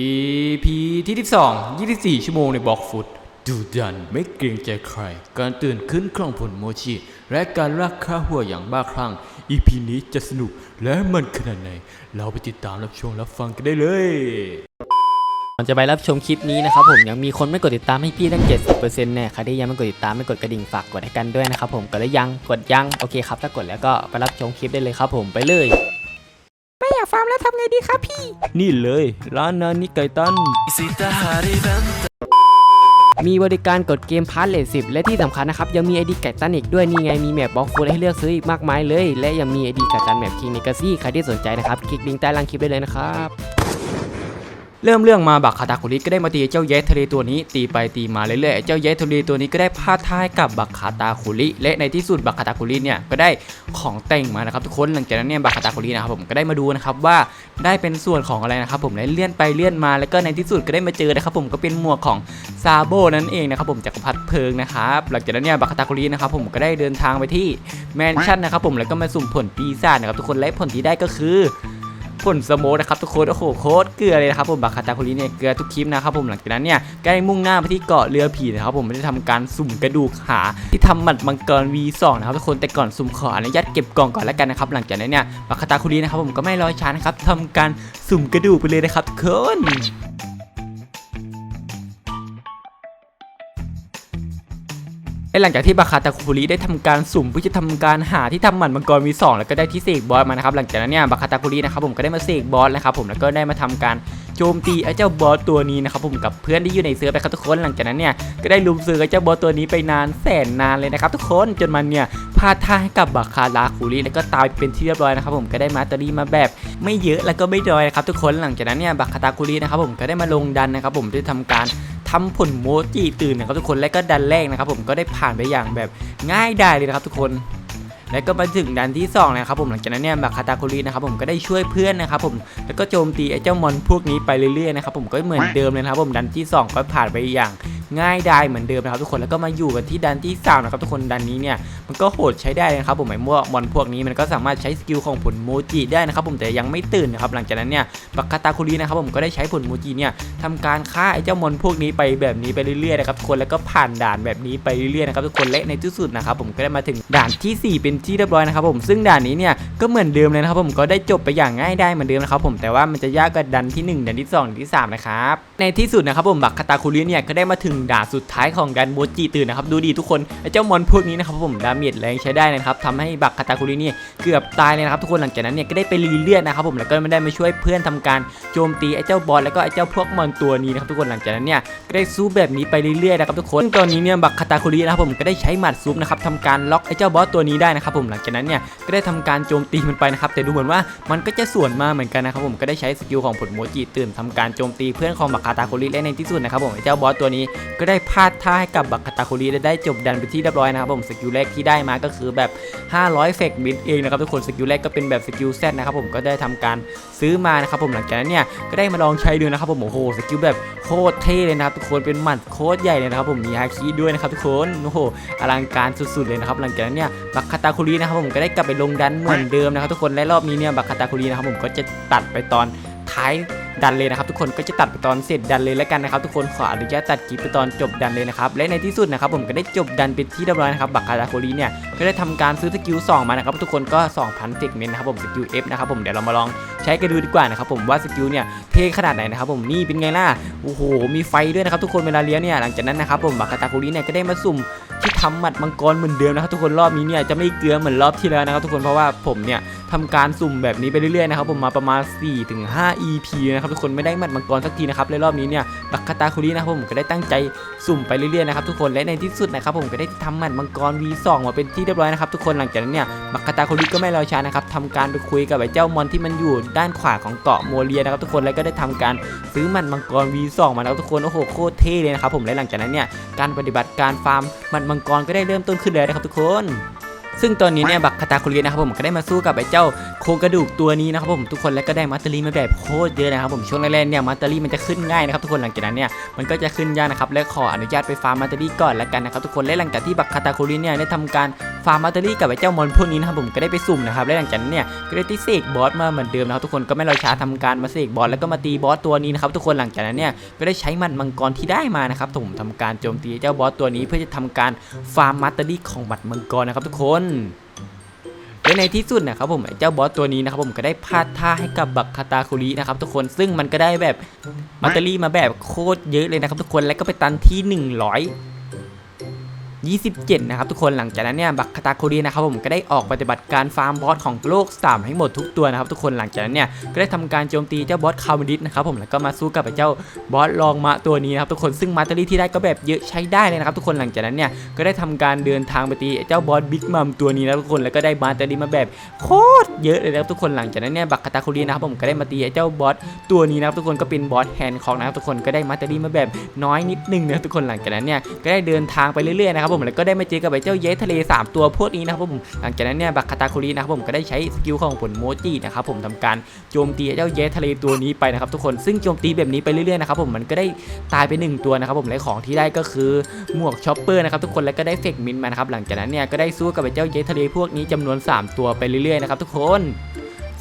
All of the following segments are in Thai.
EP ที่ 12 24 ชั่วโมงในบล็อกฟุตดูดันไม่เกรงใจใคร การตื่นขึ้นคล่องผลโมชิ และการลากค่าหัวอย่างบ้าคลั่ง EP นี้จะสนุกและมันขนาดไหน เราไปติดตามรับชมรับฟังกันได้เลยก่อนจะไปรับชมคลิปนี้นะครับผมยังมีคนไม่กดติดตามให้พี่ตั้ง 70%แน่ใครที่ยังไม่กดติดตามไม่กดกระดิ่งฝากกดให้กันด้วยนะครับผมกดแล้วยังกดยังโอเคครับถ้ากดแล้วก็ไปรับชมคลิปได้เลยครับผมไปเลย นี่เลยร้านนานิไกตัน มีบริการกดเกมพาร์ทเลทสิบและที่สำคัญนะครับ ยังมีไอดีไก่ตันอีกด้วย นี่ไงมีแมปบล็อกฟูลให้เลือกซื้ออีกมากมายเลย และยังมีไอดีไก่ตันแมปคิงนิกาซี่ใครที่สนใจนะครับ คลิกลิงก์ใต้ล่างคลิปได้เลยนะครับ เริ่มเรื่องมาบักคาตาคุริก็ได้มาตีเจ้าแย้ทะเลตัวนี้ตีไปตีมาเรื่อยๆเจ้าแย้ทะเลตัวนี้ก็ได้พาดท้ายกับบักคาตาคุริและในที่สุดบักคาตาคุริเนี่ยก็ได้ของแต่งมานะครับทุกคนหลังจากนั้นเนี่ยบักคาตาคุรินะครับผมก็ได้มาดูนะครับว่าได้เป็นส่วนของอะไรนะครับผมและเลื่อนไปเลื่อนมาแล้วก็ในที่สุดก็ได้มาเจอนะครับผมก็เป็นหมวกของซาโบนั่นเองนะครับผมจักรพรรดิเพลิงนะครับหลังจากนั้นเนี่ยบักคาตาคุรินะครับผมก็ได้เดินทางไปที่แมนชั่นนะครับผมแล้วก็มาสุ่มผลปีศาจนะครับทุกคนและผลที่ได้ก็คือ ผลสโมนะครับทุกคนโอ้โหโคตรเกลือเลยนะครับผมบาคาตาคุริเนี่ยเกลือทุกคลิปนะครับผมหลังจากนั้นเนี่ยก็ได้มุ่งหน้าไปที่เกาะเรือผีนะครับผมไม่ได้ทำการสุ่มกระดูกหาที่ทำหมัดมังกร V2 นะครับทุกคนแต่ก่อนสุ่มขออนุญาตเก็บกล่องก่อนแล้วกันนะครับหลังจากนั้นเนี่ยบาคาตาคุรินะครับผมก็ไม่รอช้านะครับทำการสุ่มกระดูกไปเลยนะครับทุกคน และหลังจากที่บาคาตาคุริได้ทำการสุ่มเพื่อจะทำการหาที่ทำหมันมังกรวีสองแล้วก็ได้ที่เสกบอสมานะครับหลังจากนั้นเนี่ยบาคาตาคุรินะครับผมก็ได้มาเสกบอสนะครับผมแล้วก็ได้มาทำการโจมตีไอ้เจ้าบอสตัวนี้นะครับผมกับเพื่อนที่อยู่ในเสือไปครับทุกคนหลังจากนั้นเนี่ยก็ได้ลุมซื้อไอ้เจ้าบอสตัวนี้ไปนานแสนนานเลยนะครับทุกคนจนมันเนี่ยพลาดท่าให้กับบาคาตาคุริแล้วก็ตายเป็นที่เรียบร้อยนะครับผมก็ได้มาตอรี่มาแบบ ไม่เยอะแล้วก็ไม่น้อยนะครับทุกคนหลังจากนั้นเนี่ยบาคาตาคุรินะครับผมก็ได้มาลงดันนะครับผมด้วยทำการ ทำผลโมจิตื่นนะครับทุกคนและก็ดันแรกนะครับผมก็ได้ผ่านไปอย่างแบบง่ายดายเลยนะครับทุกคนและก็มาถึงดันที่2นะครับผมหลังจากนั้นเนี่ยบักคาตาคุรินะครับผมก็ได้ช่วยเพื่อนนะครับผมแล้วก็โจมตีไอ้เจ้ามอนพวกนี้ไปเรื่อยๆนะครับผมก็เหมือนเดิมเลยนะครับผมดันที่ 2 ก็ผ่านไปอย่าง ง่ายดายเหมือนเดิมนะครับทุกคนแล้วก็มาอยู่กันที่ดันที่3นะครับทุกคนดันนี้เนี่ยมันก็โหดใช้ได้นะครับผมไอ้พวกมอนพวกนี้มันก็สามารถใช้สกิลของผลโมจิได้นะครับผมแต่ยังไม่ตื่นนะครับหลังจากนั้นเนี่ยบักคาตาคุรินะครับผมก็ได้ใช้ผลโมจิเนี่ยทำการฆ่าไอ้เจ้ามอนพวกนี้ไปแบบนี้ไปเรื่อยๆนะครับทุกคนแล้วก็ผ่านด่านแบบนี้ไปเรื่อยๆนะครับทุกคนและในที่สุดนะครับผมก็ได้มาถึงด่านทีสี่4 เป็นที่เรียบร้อยนะครับผมซึ่งด่านนี้เนี่ยก็เหมือนเดิมเลยนะครับผมก็ได้จบไปอย่างง่ายได้เหมือนเดิมนะครับผมแต่ว่ามันจะยากกว่าดันที่ 1 ดันที่ 2ดันที่ 3 นะครับ ในที่สุดนะครับผมบักคาตาคุริเนี่ยก็ได้มาถึงด่านสุดท้ายของดันโมจิตื่นนะครับดูดีทุกคนไอ้เจ้ามอนพวกนี้นะครับผมดาเมจแรงใช้ได้นะครับทำให้บักคาตาคุริเนี่ยเกือบตายเลยนะครับทุกคนหลังจากนั้นเนี่ยก็ได้ไปรีเลือดนะครับผมแล้วก็ไม่ได้มาช่วยเพื่อนทำการโจมตีไอ้เจ้าบอสแล้วก็ไอ้เจ้าพวกมอนตัวนี้นะครับทุกคนหลังจากนั้นเนี่ยก็ได้สู้แบบนี้ไปเรื่อยๆนะครับทุกคนตอนนี้เนี่ยบักคาตาคุรินะครับผมก็ได้ใช้หมัดซุปนะครับทำการล็อกไอ้เจ้าบอสตัวนี้ได้นะครับผมหลังจากนั้นเนี่ยก็ได้ทำการโจมตีมันไปนะครับแต่ดูเหมือนว่ามันก็จะสวนมาเหมือนกันนะครับผมก็ได้ใช้สกิลของผลโมจิตื่นทำการโจมตีเพื่อนของบักคาตาคุริและในที่สุดนะครับผมเจ้าบอสตัวนี้ก็ได้พลาดท่าให้กับบักคาตาคุริและได้จบดันไปที่เรียบร้อยนะครับผมสกิลแรกที่ได้มาก็คือแบบ 500เฟกบินเองนะครับทุกคนสกิลแรกก็เป็นแบบสกิลแซดนะครับผมก็ได้ทำการซื้อมานะครับผมหลังจากนั้นเนี่ยก็ได้มาลองใช้ดูนะครับผมโอ้โหสกิลแบบโคตรเท่เลยนะครับทุกคนเป็นหมัดโคตรใหญ่เลยนะครับผมมีฮาคิด้วยนะครับทุกคนโอ้โหอลังการสุดๆเลยนะครับหลังจากนั้นเนี่ยบักคาตาคุรีนะครับผมก็ได้กลับไปลงดันเหมือนเดิมนะครับทุกคนและรอบนี้เนี่ยบักคาตาคุรีนะครับผมก็จะตัดไปตอนท้าย ดันเลยนะครับทุกคนก็จะตัดไปตอนเสร็จดันเลยแล้วกันนะครับทุกคนขออนุญาตตัดคลิปไปตอนจบดันเลยนะครับและในที่สุดนะครับผมก็ได้จบดันเป็นที่เรียบร้อยนะครับบักคาราโคลีเนี่ยก็ได้ทำการซื้อสกิล2มานะครับทุกคนก็ 2,000เทคเมนต์นะครับผมสกิล F นะครับผมเดี๋ยวเรามาลอง ใช้กันดูดีกว่านะครับผมว่าสกิลเนี่ยเท่ขนาดไหนนะครับผมนี่เป็นไงล่ะโอ้โหมีไฟด้วยนะครับทุกคนเวลาเลี้ยงเนี่ยหลังจากนั้นนะครับผมบักคาตาคุริเนี่ยก็ได้มาสุ่มที่ทำหมัดมังกรเหมือนเดิมนะครับทุกคนรอบนี้เนี่ยจะไม่เกลือเหมือนรอบที่แล้วนะครับทุกคนเพราะว่าผมเนี่ยทำการสุ่มแบบนี้ไปเรื่อยๆนะครับผมมาประมาณ 4-5 EP นะครับทุกคนไม่ได้หมัดมังกรสักทีนะครับและรอบนี้เนี่ยบักคาตาคุรินะครับผมก็ได้ตั้งใจสุ่มไปเรื่อยๆนะครับทุกคนและในที่สุดนะครับผมก็ได้ทำหมัดมังกร V2 มาเป็นที่เรียบร้อยนะครับทุกคนหลังจากนั้นเนี่ยบักคาตาคุริก็ไม่รอช้านะครับทำการไปคุยกับไอ้เจ้ามอนที่มันอยู่ด้านขวาของเกาะโมเรียนะครับทุกคนแล้วก็ได้ทำการซื้อมันมังกร V2 มาแล้วทุกคนโอ้โหโคตรเท่เลยนะครับผมและหลังจากนั้นเนี่ยการปฏิบัติการฟาร์มมันมังกรก็ได้เริ่มต้นขึ้นแล้วนะครับทุกคนซึ่งตอนนี้เนี่ยบักคาตาคุรินะครับผมก็ได้มาสู้กับไอ้เจ้าโครงกระดูกตัวนี้นะครับผมทุกคนแล้วก็ได้มัตเตอรี่มาแบบโคตรเยอะนะครับผมช่วงแรกๆเนี่ยมัตเตอรี่มันจะขึ้นง่ายนะครับทุกคนหลังจากนั้นเนี่ยมันก็จะขึ้นยากนะครับและขออนุญาตไปฟาร์มมัตเตอรี่ก่อนแล้วกันนะครับทุกคนและหลังจากที่บักคาตาคุริเนี่ยได้ทำการ ฟาร์มมาตเตอรี่กับไอ้เจ้ามอนพวกนี้นะครับผมก็ได้ไปสุ่มนะครับและหลังจากนั้นเนี่ยก็ได้ที่เสกบอสมาเหมือนเดิมนะครับทุกคนก็ไม่รอช้าทำการมาเสกบอสแล้วก็มาตีบอสตัวนี้นะครับทุกคนหลังจากนั้นเนี่ยก็ได้ใช้มันมังกรที่ได้มานะครับผมทำการโจมตีเจ้าบอสตัวนี้เพื่อจะทำการฟาร์มมาตเตอรี่ของบัตรมังกรนะครับทุกคนและในที่สุดนะครับผมไอ้เจ้าบอสตัวนี้นะครับผมก็ได้พาดท่าให้กับบักคาตาคุรินะครับทุกคนซึ่งมันก็ได้แบบมัตเตอรี่มาแบบโคตรเยอะเลยนะครับทุกคนแล้วก็ไปตันที่ 100 27 นะครับทุกคนหลังจากนั้นเนี่ยบักคาตาโคุรินะครับผมก็ได้ออกปฏิบัติการฟาร์มบอสของโลก3ให้หมดทุกตัวนะครับทุกคนหลังจากนั้นเนี่ยก็ได้ทำการโจมตีเจ้าบอสคาร์มิดิสนะครับผมแล้วก็มาสู้กับไอ้เจ้าบอสลองมะตัวนี้นะครับทุกคนซึ่งมัตเตอรี่ที่ได้ก็แบบเยอะใช้ได้เลยนะครับทุกคนหลังจากนั้นเนี่ยก็ได้ทำการเดินทางไปตีเจ้าบอสบิ๊กมัมตัวนี้นะทุกคนแล้วก็ได้มัตเตอรี่มาแบบโคตรเยอะเลยนะครับทุกคนหลังจากนั้นเนี่ยบักคาตาโคุรีนะครับผมก็ได้มาตีไอ้เจ้าบอสตัวนี้นะครับทุกคนก็เป็นบอสแฮนด์ของนะครับทุกคนก็ได้มาตอรี่มาแบบน้อยนิดนึงนะครับทุกคนหลังจากนั้นเนี่ยก็ได้เดินทางไปเรื่อยๆนะครับผมแล้วก็ได้มาเจอกับไอ้เจ้าเยสทะเลสามตัวพวกนี้นะครับผมหลังจากนั้นเนี่ยบักคาตาคุรีนะครับผมก็ได้ใช้สกิลของผลโมจินะครับผมทำการโจมตีไอ้เจ้าเยสทะเลตัวนี้ไปนะครับทุกคนซึ่งโจมตีแบบนี้ไปเรื่อยๆนะครับผมมันก็ได้ตายไปหนึ่งตัวนะครับผมและของที่ได้ก็คือหมวกช็อปเปอร์นะครับทุกคนแล้วก็ได้เฟกมินมานะครับหลังจากนั้นเนี่ยก็ได้สู้กับไอ้เจ้าเยสทะเลพวกนี้จำนวน 3 ตัวไปเรื่อยๆนะครับทุกคน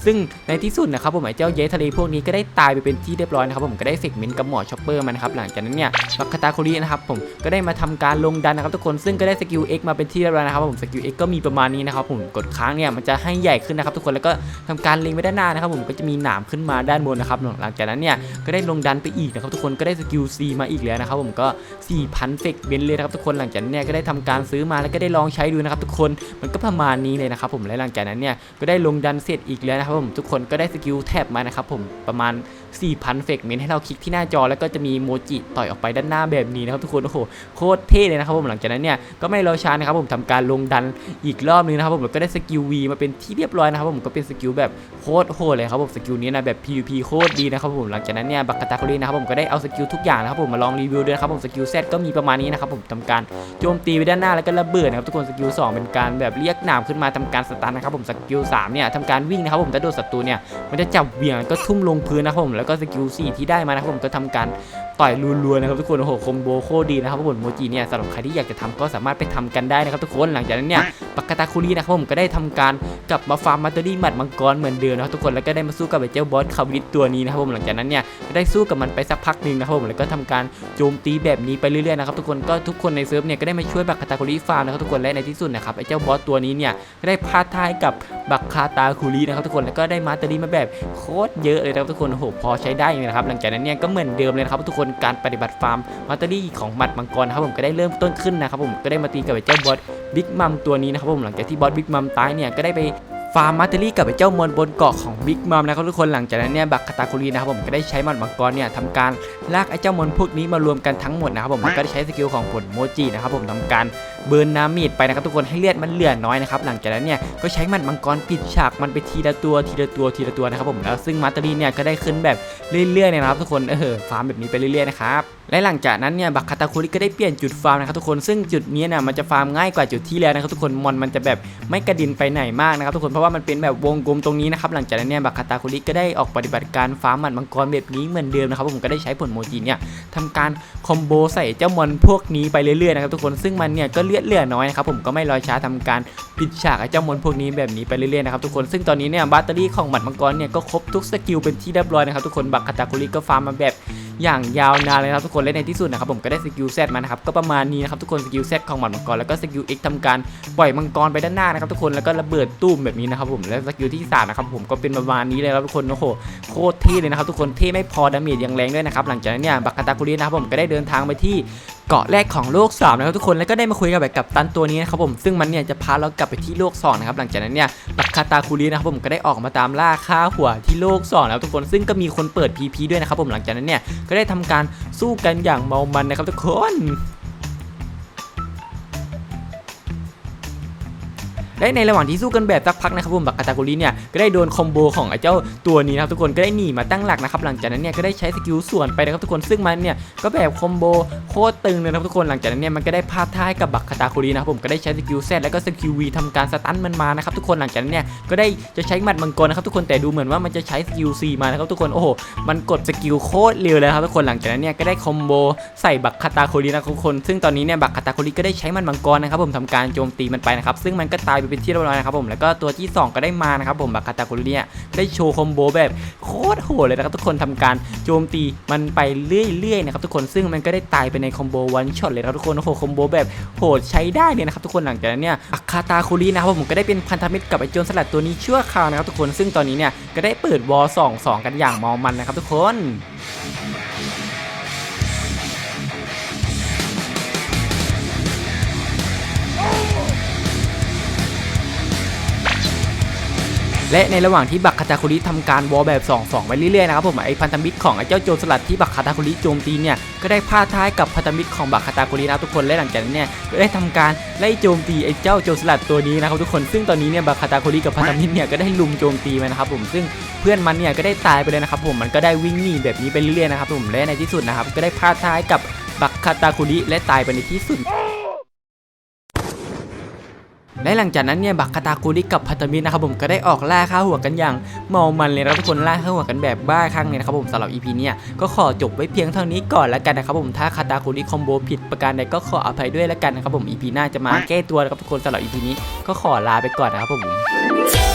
ซึ่งในที่สุดนะครับผมไอ้เจ้าเยสทะเลพวกนี้ก็ได้ตายไปเป็นที่เรียบร้อยนะครับผมก็ได้เฟกเมนต์กับหมอช็อปเปอร์มานะครับหลังจากนั้นเนี่ยบักคาตาโครีนะครับผมก็ได้มาทำการลงดันนะครับทุกคนซึ่งก็ได้สกิล X มาเป็นที่เรียบร้อยนะครับผมสกิล X ก็มีประมาณนี้นะครับผมกดค้างเนี่ยมันจะให้ใหญ่ขึ้นนะครับทุกคนแล้วก็ทำการเล็งไปด้านหน้านะครับผมก็จะมีหนามขึ้นมาด้านบนนะครับหลังจากนั้นเนี่ยก็ได้ลงดันไปอีกนะครับทุกคนก็ได้สกิล C มาอีกแล้วนะครับผมก็ 4,000เฟกเมนเลยนะครับทุกคนหลังจากนั้นเนี่ยก็ได้ทำการซื้อมาแล้วก็ได้ลองใช้ดูนะครับทุกคนมันก็ประมาณนี้เลยนะครับผมและหลังจากนั้นเนี่ยก็ได้ลงดันเสร็จอีกแล้วนะครับผมทุกคนก็ได้สกิลแท็บมานะครับผมประมาณ 4,000เฟกเมนต์ให้เราคลิกที่หน้าจอแล้วก็จะมีโมจิต่อยออกไปด้านหน้าแบบนี้นะครับทุกคนโอ้โหโคตรเท่เลยนะครับผมหลังจากนั้นเนี่ยก็ไม่รอช้านะครับผมทำการลงดันอีกรอบนึงนะครับผมแล้วก็ได้สกิล V มาเป็นที่เรียบร้อยนะครับผมก็เป็นสกิลแบบโคตรโหดเลยครับผมสกิลนี้นะแบบ PVP โคตรดีนะครับผมหลังจากนั้นเนี่ยบักกาตาโคลีนะครับผมก็ได้เอาสกิลทุกอย่างนะครับผมมาลองรีวิวด้วยนะครับผมสกิล Z ก็มีประมาณนี้นะครับผมทำการโจมตีไปด้านหน้าแล้วก็ระเบิดนะครับทุกคนสกิล2เป็นการแบบเรียกหนามขึ้นมาทำการสตันนะครับผมสกิล3เนี่ยทำการวิ่งนะครับผมโดนศัตรูเนี่ยมันจะจับเหวี่ยงก็ทุ่มลงพื้นนะครับผมแล้วก็สกิลสี่ที่ได้มานะครับผมก็ทำการต่อยรัวๆนะครับทุกคนโอ้โหคอมโบโคตรดีนะครับผมโมจิเนี่ยสำหรับใครที่อยากจะทำก็สามารถไปทำกันได้นะครับทุกคนหลังจากนั้นเนี่ยปากกาตาคุรีนะครับผมก็ได้ทำการกลับมาฟาร์มมาตเตอรี่หมัดมังกรเหมือนเดิมนะครับทุกคนแล้วก็ได้มาสู้กับไอ้เจ้าบอสคาวิดตัวนี้นะครับผมหลังจากนั้นเนี่ยก็ได้สู้กับมันไปสักพักหนึ่งนะครับผมแล้วก็ทำการโจมตีแบบนี้ไปเรื่อยๆนะครับทุกคนก็ทุกคนในเซิร์ฟเนี่ยก็ได้มาช่วยบักคาตาคุรีฟาร์มนะครับทุกคนและในที่สุดนะครับไอ้เจ้าบอสตัวนี้เนี่ยก็ได้พลาดท่าให้กับบักคาตาคุรีนะครับทุกคนแล้วก็ได้มาสเตอรี่มาแบบโคตรเยอะเลยนะครับทุกคนโอ้โหพอใช้ได้เลยนะครับหลังจากนั้นเนี่ยก็เหมือนเดิมเลยนะครับทุกคนการปฏิบัติฟาร์มมัตเตอรี่ของหมัดมังกรนะครับผมก็ได้เริ่มต้นขึ้นนะครับผมก็ได้มาตีกับไอ้เจ้าบอสบิ๊กมัมตัวนี้นะครับผมหลังจากที่บอสบิ๊กมัมตายเนี่ยก็ได้ไปฟาร์มมัตเตอรี่กับไอ้เจ้ามอนบนเกาะของบิ๊กมัมนะครับทุกคนหลังจากนั้นเนี่ยบักคาตาคุรีนะครับผมก็ได้ใช้หมัดมังกรเนี่ยทำการลากไอ้เจ้ามอนพวกนี้มารวมกันทั้งหมดนะครับผมก็ได้ใช้สกิลของผลโมจินะครับผมทำการเบิร์นน้ำมีดไปนะครับทุกคนให้เลือดมันเหลือน้อยนะครับหลังจากนั้นเนี่ยก็ใช้มัดมังกรปิดฉากมันไปทีละตัวทีละตัวทีละตัวนะครับผมแล้วซึ่งมาตอรี่เนี่ยก็ได้ขึ้นแบบเรื่อยๆนะครับทุกคนเออฟาร์มแบบนี้ไปเรื่อยๆนะครับและหลังจากนั้นเนี่ยบักคาตาคุริก็ได้เปลี่ยนจุดฟาร์มนะครับทุกคนซึ่งจุดนี้นี่ยมันจะฟาร์มง่ายกว่าจุดที่แล้วนะครับทุกคนมอนมันจะแบบไม่กระดินไปไหนมากนะครับทุกคนเพราะว่ามันเป็นแบบวงกลมตรงนี้นะครับหลังจากนั้นเนี่ยบักคาตาคุริก็ได้ออกปฏิบัติการฟาร์มมัดมังกรแบบนี้เหมือนเดิมนะครับผมก็ได้ใช้ผลโมจิเนี่ยทำการคอมโบใส่เจ้ามอนพวกนี้ไปเรื่อยๆนะครับทุกคนซึ่งมันเนี่ยก็เลือดเหลือน้อยนะครับผมก็ไม่รอช้าทำการปิดฉากไอ้เจ้ามอนพวกนี้แบบนี้ไปเรื่อยๆนะครับทุกคนซึ่งตอนนี้เนี่ยแบตเตอรี่ของหมัดมังกรเนี่ยก็ครบทุกสกิลเป็นที่เรียบร้อยนะครับทุกคนบักคาตาคุริก็ฟาร์มมาแบบอย่างยาวนานเลยครับทุกคนและในที่สุดนะครับผมก็ได้สกิลแซตมานะครับก็ประมาณนี้นะครับทุกคนสกิลแซตของหมัดมังกรแล้วก็สกิลเอ็กทำการปล่อยมังกรไปด้านหน้านะครับทุกคนแล้วก็ระเบิดตุ้มแบบนี้นะครับผมและสกิลที่สามนะครับผมก็เป็นประมาณนี้เลยครับทุกคนโอ้โหโคตรเท่เลยนะครับทุกคนเท่ไม่พอดาเมจยังแรงด้วยนะครับหลังจากนั้นเนี่ยบักคาตาคุรินะครับผมก็ได้เดินทางไปที่ เกาะแรกของโลก3นะครับทุกคนแล้วก็ได้มาคุยกับแบบกับตันตัวนี้นะครับผมซึ่งมันเนี่ยจะพาเรากลับไปที่โลก2นะครับหลังจากนั้นเนี่ยบักคาตาคุรีนะครับผมก็ได้ออกมาตามล่าฆ่าหัวที่โลก2แล้วทุกคนซึ่งก็มีคนเปิด PP ด้วยนะครับผมหลังจากนั้นเนี่ยก็ได้ทำการสู้กันอย่างเมามันนะครับทุกคน และในระหว่างที่สู้กันแบบสักพักนะครับผมบักคาตาคุริเนี่ยก็ได้โดนคอมโบของไอ้เจ้าตัวนี้นะครับทุกคนก็ได้หนีมาตั้งหลักนะครับหลังจากนั้นเนี่ยก็ได้ใช้สกิลส่วนไปนะครับทุกคนซึ่งมันเนี่ยก็แบบคอมโบโคตรตึงเลยนะครับทุกคนหลังจากนั้นเนี่ยมันก็ได้พาท้ายกับบักคาตาคุรินะครับผมก็ได้ใช้สกิลแซดแล้วก็สกิลวีทำการสตันมันมานะครับทุกคนหลังจากนั้นเนี่ยก็ได้จะใช้หมัดมังกรนะครับทุกคนแต่ดูเหมือนว่ามันจะใช้สกิลซีมานะครับทุกคนโอ้โหมันกดสกิลโคตรเร็วเลยครับทุกคนหลังจากนั้นเนี่ยก็ได้คอมโบใส่บักคาตาคุรินะครับทุกคนซึ่งตอนนี้เนี่ยบักคาตาคุริก็ได้ใช้หมันมังกรนะครับผมทำการโจมตีมันไปนะครับซึ่งมันก็ตายไปเป็นที่เรียบร้อยนะครับผมแล้วก็ตัวที่สองก็ได้มานะครับผมบักคาตาคุริเนี่ยได้โชว์คอมโบแบบโคตรโหดเลยนะครับทุกคนทำการโจมตีมันไปเรื่อยๆนะครับทุกคนซึ่งมันก็ได้ตายไปในคอมโบวันช็อตเลยครับทุกคนโอ้โหคอมโบแบบโหดใช้ได้เลยนะครับทุกคนหลังจากนั้นเนี่ยบักคาตาคุรินะครับผมก็ได้เป็นพันธมิตรกับไอโจรสลัดตัวนี้ชั่วคราวนะครับทุกคนซึ่งตอนนี้เนี่ยก็ได้เปิดวอลสองสองกันอย่างเมามันนะครับทุกคน และในระหว่างที่บักคาตาคุริทำการวอลแบบ 2-2 ไปเรื่อยๆนะครับผมไอพันธมิตรของไอเจ้าโจรสลัดที่บักคาตาคุริโจมตีเนี่ยก็ได้พาท้ายกับพันธมิตรของบักคาตาคุรินะทุกคนและหลังจากนั้นเนี่ยก็ได้ทำการไล่โจมตีไอเจ้าโจรสลัดตัวนี้นะครับทุกคนซึ่งตอนนี้เนี่ยบักคาตาคุริกับพันธมิตรเนี่ยก็ได้ลุมโจมตีมันนะครับผมซึ่งเพื่อนมันเนี่ยก็ได้ตายไปเลยนะครับผมมันก็ได้วิ่งหนีแบบนี้ไปเรื่อยๆนะครับผมและในที่สุดนะครับก็ได้พาท้ายกับบักคาตาคุริและตายไปในที่สุด และหลังจากนั้นเนี่ยบักคาตาคุริกับพัตมินะครับผมก็ได้ออกล่าข้าหัวกันอย่างเมามันเลยนะทุกคนล่าข้าหัวกันแบบบ้าคลั่งเลยนะครับผมสำหรับ EP เนี่ยก็ขอจบไว้เพียงเท่านี้ก่อนแล้วกันนะครับผมถ้าคาตาคุริคอมโบผิดประการใดก็ขออภัยด้วยแล้วกันนะครับผม EP หน้าจะมาแก้ตัวนะครับทุกคนสำหรับ EP นี้ก็ขอลาไปก่อนนะครับผม